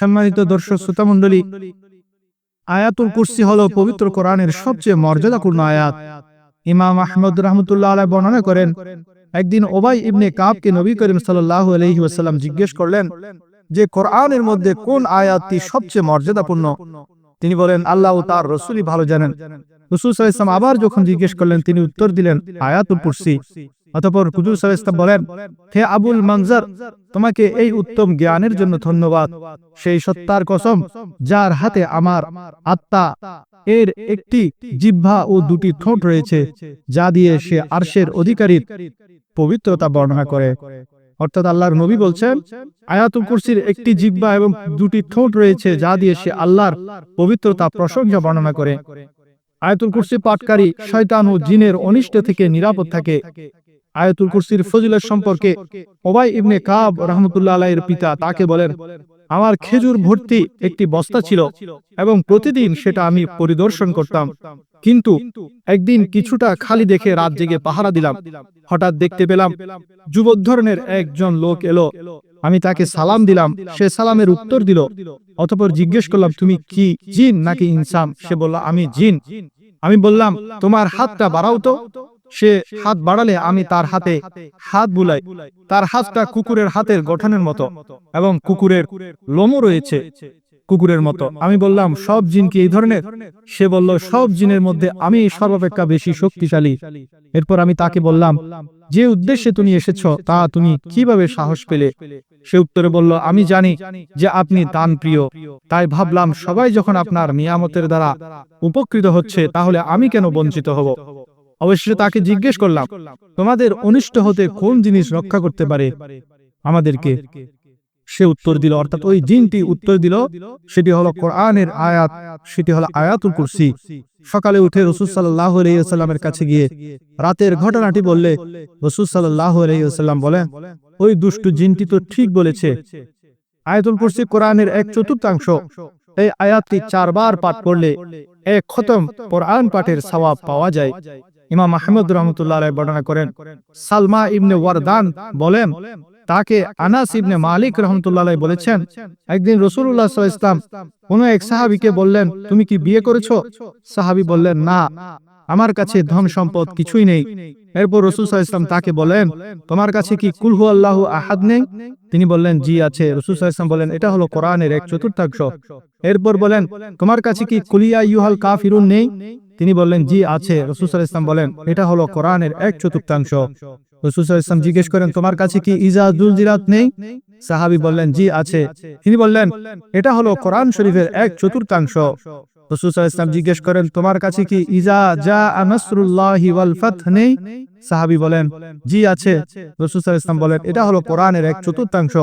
সম্মানিত দর্শক শ্রোতা মণ্ডলী, আয়াতুল কুরসি হলো পবিত্র কোরআনের সবচেয়ে মর্যাদাপূর্ণ আয়াত। ইমাম আহমদ রহমতুল্লাহ আলাই বর্ণনা করেন, একদিন ওবাই ইবনে কাবকে নবী করিম সাল্লাহ আলহি জিজ্ঞেস করলেন যে, কোরআনের মধ্যে কোন আয়াতটি সবচেয়ে মর্যাদাপূর্ণ? তিনি বলেন, আল্লাহ ও তার রসুলই ভালো জানেন। রসুল সাল্লাম আবার যখন জিজ্ঞেস করলেন, তিনি উত্তর দিলেন, আয়াতুল কুরসি। অতপর হুজুর সাল্লাম বলেন, হে আবুল মনজার, তোমাকে এই উত্তম জ্ঞানের জন্য ধন্যবাদ। সেই সত্তার কসম যার হাতে আমার আত্মা, এর একটি জিহ্বা ও দুটি ঠোঁট রয়েছে, যা দিয়ে সে আরশের অধিকারীর পবিত্রতা বর্ণনা করে। অর্থাৎ আল্লাহর নবী বলছেন, আয়াতুল কুরসির একটি জিহ্বা এবং দুটি ঠোঁট রয়েছে, যা দিয়ে সে আল্লাহর পবিত্রতা প্রশংসা বর্ণনা করে। আয়াতুল কুরসি পাঠকারী শয়তান ও জিনের অনিষ্ট থেকে নিরাপদ থাকে। আয়াতুল কুরসির ফজিলত সম্পর্কে ওবাই ইবনে কাব রহমতুল্লাহ আলাইয়ের পিতা তাকে বলেন, আমার খেজুর ভর্তি একটি বস্তা ছিল এবং প্রতিদিন সেটা আমি পরিদর্শন করতাম। কিন্তু একদিন কিছুটা খালি দেখে রাত জেগে পাহারা দিলাম। হঠাৎ দেখতে পেলাম যুবক ধরনের একজন লোক এলো। আমি তাকে সালাম দিলাম। সে সালামের উত্তর দিল, অতপর জিজ্ঞেস করলাম, তুমি কি জিন নাকি ইনসান? সে বলল, আমি জিন। আমি বললাম, তোমার হাতটা বাড়াও তো। সে হাত বাড়ালে আমি তার হাতে হাত বুলাই। তার হাতটা কুকুরের হাতের গঠনের মতো এবং কুকুরের লোমও রয়েছে। কুকুরের মতো। আমি বললাম, সব জিন কি এই ধরনের? সে বলল, সব জিনের মধ্যে আমি সর্বাপেক্ষা বেশি শক্তিশালী। এরপর আমি তাকে বললাম, যে উদ্দেশ্যে তুমি এসেছ, তা তুমি কীভাবে সাহস পেলে? সে উত্তরে বলল, আমি জানি যে আপনি দান প্রিয় তাই ভাবলাম, সবাই যখন আপনার নিয়ামতের দ্বারা উপকৃত হচ্ছে, তাহলে আমি কেন বঞ্চিত হব? অবশ্যই তাকে জিজ্ঞেস করলাম, তোমাদের অনিষ্ট হতে কোন জিনিস রক্ষা করতে পারে? আমাদেরকে। সে উত্তর দিল, অর্থাৎ ওই জিনটি উত্তর দিল, সেটি হলো কোরআনের আয়াত, সেটি হলো আয়াতুল কুরসি। সকালে উঠে রসুল সাল্লাহ আলাইসাল্লামের কাছে গিয়ে রাতের ঘটনাটি বললে, রসুল সাল্লাহ আলাইসাল্লাম বলেন, ওই দুষ্টু জিনটি তো ঠিক বলেছে, আয়াতুল কুরসি কোরআনের এক চতুর্থাংশ এই আয়াতটি চারবার পাঠ করলে এক খতম কোরআন পাঠের সওয়াব পাওয়া যায়। ইমাম আহমদ রহমতুল্লাহ বর্ণনা করেন, সালমা ইবনে ওয়ারদান বলেন, তাকে আনাস ইবনে মালিক রহমতুল্লাহ বলেছেন, একদিন রসুল্লাহ ইসলাম কোন এক সাহাবিকে বললেন, তুমি কি বিয়ে করেছ? সাহাবি বললেন, না, আমার কাছে ধন সম্পদ কিছুই নেই। এরপর রসুল ইসলাম তাকে বলেন, তোমার কাছে কি কুলহু আল্লাহ আহাদ নেই? তিনি বললেন, জি আছে। রসুল ইসলাম বলেন, এটা হলো কোরআনের এক চতুর্থাংশ। এরপর বলেন, তোমার কাছে কি কুলিয়া ইউহাল কাফিরুন নেই? তিনি বললেন, জি, আছে। রসুসাল ইসলাম বলেন, এটা হলো কোরআনের এক চতুর্থাংশ। রসুসাল ইসলাম জিজ্ঞেস করেন, তোমার কাছে কি ইজাজুল জিরাত নেই? সাহাবি বললেন, জি, আছে। তিনি বললেন, এটা হলো কোরআন শরীফের এক চতুর্থাংশ। জিজ্ঞেস করেন, তোমার কাছে কি ইজা যা ওয়াল ফাতহ নেই? সাহাবি বলেন, জি আছে। ইসলাম বলেন, এটা হলো কোরআনের এক চতুর্থাংশ।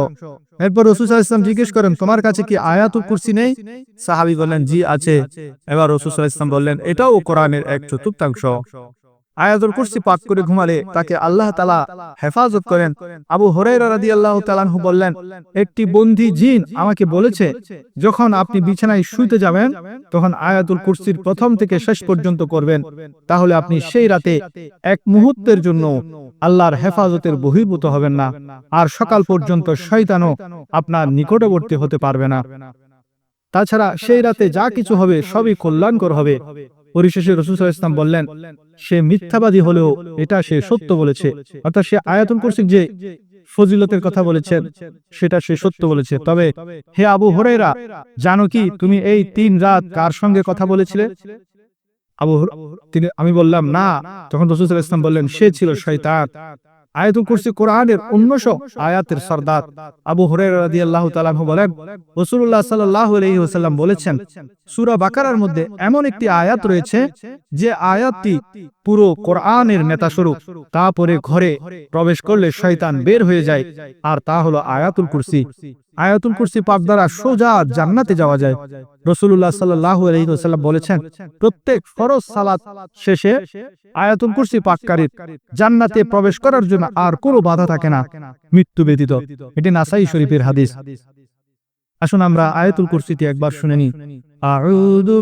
এরপর রসুল ইসলাম জিজ্ঞেস করেন, তোমার কাছে কি আয়াতুল কুরসি নেই? সাহাবি বলেন, জি আছে। এবার ইসলাম বললেন, এটাও কোরআনের এক চতুর্থাংশ। আয়াতুল কুরসি পাঠ করে ঘুমালে তাকে আল্লাহ তালা হেফাজত করেন। আবু হরাইরা রাদি আল্লাহ তালানহু বললেন একটি বন্দি জিন আমাকে বলেছে যখন আপনি বিছানায় শুইতে যাবেন তখন আয়াতুল কুরসির প্রথম থেকে শেষ পর্যন্ত করবেন। তাহলে আপনি সেই রাতে এক মুহূর্তের জন্য আল্লাহর হেফাজতের বহির্ভূত হবেন না। আর সকাল পর্যন্ত শয়তানও আপনার নিকটবর্তী হতে পারবে না। তাছাড়া সেই রাতে যা কিছু হবে সবই কল্যাণকর হবে। পরিশেষে রসুল ইসলাম বললেন, সে মিথ্যাবাদী হলেও এটা সে সত্য বলেছে। অর্থাৎ সে আয়াতন করছে যে ফজিলতের কথা বলেছেন সেটা সে সত্য বলেছে। তবে হে আবু হরেরা জানো কি তুমি এই তিন রাত কার সঙ্গে কথা বলেছিলে? আবু তিনি আমি বললাম, না। তখন রসুল ইসলাম বললেন, সে ছিল শৈতান আয়াতুল কুরসি কোরআনের উনিশশো আয়াতের সর্দার। আবু হরে রাদিয়াল্লাহু তাআলা বলেন রসুল্লাহ আলাইহি বলেছেন, সুরা বাকারার মধ্যে এমন একটি আয়াত রয়েছে যে আয়াতটি পুরো কোরআনের নেতা স্বরূপ। তারপরে ঘরে প্রবেশ করলে শয়তান বের হয়ে যায়, আর তা হলো আয়াতুল কুরসি। আয়াতুল কুরসি পাঠ দ্বারা সোজা জান্নাতে যাওয়া যায়। রসুল্লাহ সাল্লাহ বলেছেন, প্রত্যেক ফরজ সালাত শেষে আয়াতুল কুরসি পাঠকারীর জান্নাতে প্রবেশ করার জন্য আর কোনো বাধা থাকে না। মৃত্যু ব্যতীত। এটি নাসাই শরীফের হাদিস। আসুন আমরা আয়াতুল কুরসিটি একবার শুনে নিই। আউযু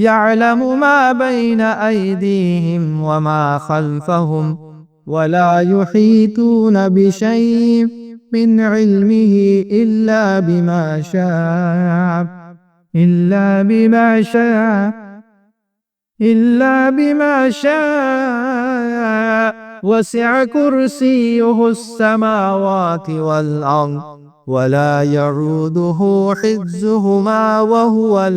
يعلم ما بين أيديهم وما خلفهم ولا يحيطون بشيء من علمه إلا بما شاء إلا بما شاء إلا بما شاء. وسع كرسيه السماوات والأرض ولا يعوده حفظهما وهو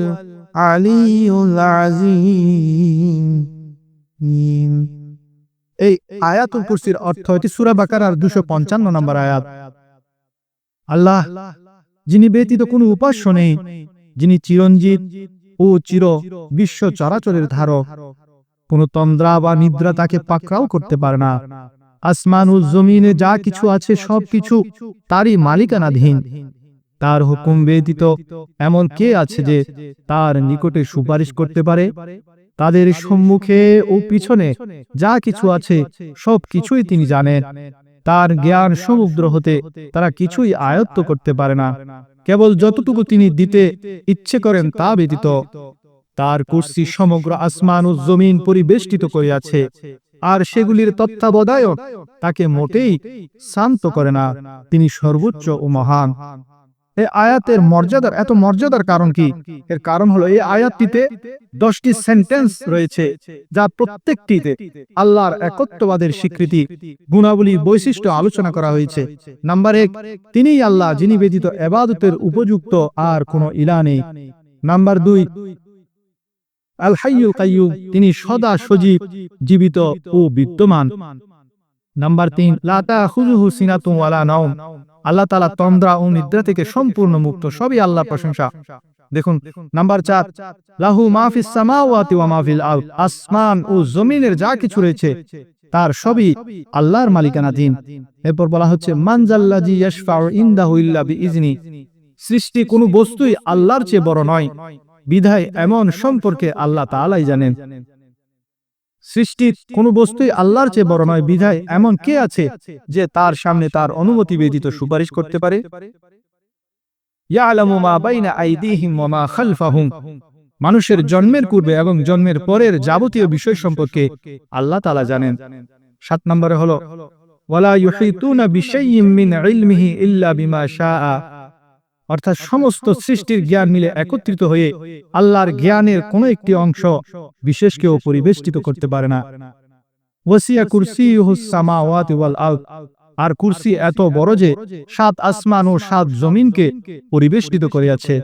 আলিউল আজিম। এই আয়াতুল কুরসির অর্থ এটি সুরা বাকারার দুশো পঞ্চান্ন নম্বর আয়াত। আল্লাহ, যিনি ব্যতীত কোনো উপাস্য নেই, যিনি চিরঞ্জিত ও চির বিশ্ব চরাচরের ধারক, কোনো তন্দ্রা বা নিদ্রা তাকে পাকড়াও করতে পারে না। আসমান ও জমিনে যা কিছু আছে সব কিছু তারই মালিকানাধীন। তার হুকুম ব্যতীত এমন কে আছে যে তার নিকটে সুপারিশ করতে পারে? তাদের সম্মুখে ও পিছনে যা কিছু আছে, সব কিছুই তিনি জানেন। তার জ্ঞান সমুদ্র হতে তারা কিছুই আয়ত্ত করতে পারে না। কেবল যতটুকু তিনি দিতে ইচ্ছে করেন তা ব্যতীত। তার কুর্সি সমগ্র আসমান ও জমিন পরিবেষ্টিত করিয়াছে, আর সেগুলির তত্ত্বাবধায়ক তাকে মোটেই শান্ত করে না। তিনি সর্বোচ্চ ও মহান। এই আয়াতের মর্যাদার এত মর্যাদার কারণ কি? এর কারণ হলো এই আয়াতটিতে দশটি সেন্টেন্স রয়েছে যা প্রত্যেকটিতে আল্লাহর একত্ববাদের স্বীকৃতি গুণাবলী বৈশিষ্ট্য আলোচনা করা হয়েছে। নাম্বার এক তিনিই আল্লাহ যিনি ব্যতীত এবাদতের উপযুক্ত আর কোনো ইলা নেই। নাম্বার দুই আল হাইয়ুল কাইয়ুম তিনি সদা সজীব জীবিত ও বিদ্যমান। নাম্বার তিন লাতা খুজুহু সিনাতু ওয়ালা নাওম। আল্লাহ তালা তন্দ্রা ও নিদ্রা থেকে সম্পূর্ণ মুক্ত সবই আল্লাহ প্রশংসা। দেখুন নাম্বার চার লাহু মাহফিস সামাওয়াতি ওয়া মাহফিল আল আসমান ও জমিনের যা কিছু রয়েছে তার সবই আল্লাহর মালিকানাধীন এরপর বলা হচ্ছে মানজাল্লাজি ইয়াশফাউ ইনদাহু ইল্লা বিইজনি সৃষ্টি কোনো বস্তুই আল্লাহর চেয়ে বড় নয়। বিধায় এমন সম্পর্কে আল্লাহ তাআলাই জানেন। সৃষ্টির কোন বস্তুই আল্লাহর চেয়ে বড় নয়। বিধায় এমন কে আছে যে তার সামনে তার অনুমতি ব্যতীত সুপারিশ করতে পারে? মানুষের জন্মের পূর্বে এবং জন্মের পরের যাবতীয় বিষয় সম্পর্কে আল্লাহ তালা জানেন। সাত নম্বরে হলো, ওয়ালা ইউহিতুনা বিশাইয়্যিম মিন ইলমিহি ইল্লা বিমা শাআ। অর্থাৎ সমস্ত সৃষ্টির জ্ঞান মিলে একত্রিত হয়ে আল্লাহর জ্ঞানের কোনো একটি অংশ বিশেষ কেউ পরিবেষ্টিত করতে পারে না। ওয়াসিয়া কুরসি সামাওয়াতি ওয়াল আরদ। আর কুরসি এত বড় যে সাত আসমান ও সাত জমিনকে পরিবেষ্টিত করিয়াছে।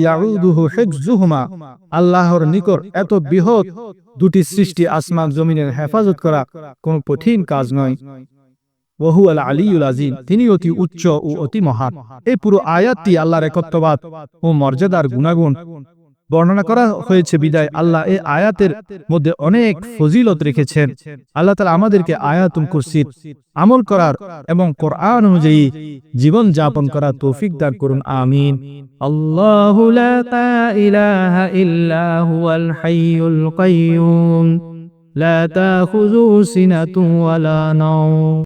ইয়াউদুহু হিফজুহুমা আল্লাহর নিকট এত বৃহৎ দুটি সৃষ্টি আসমান জমিনের হেফাজত করা কোনো কঠিন কাজ নয়। ওহু আল আলিউল আজিম তিনি অতি উচ্চ ও অতি মহান এই পুরো আয়াতটি আল্লাহর একত্ববাদ ও মর্যাদার গুণাগুণ বর্ণনা করা হয়েছে বিদায় আল্লাহ এই আয়াতের মধ্যে অনেক ফজিলত রেখেছেন আল্লাহ তালা আমাদেরকে আয়াতুল কুরসির আমল করার এবং কোরআন অনুযায়ী জীবন যাপন করার তৌফিক দান করুন আমিন আল্লাহু লা ইলাহা ইল্লা হুয়াল হাইয়ুল কাইয়ুম لا تأخذه سنة ولا نوم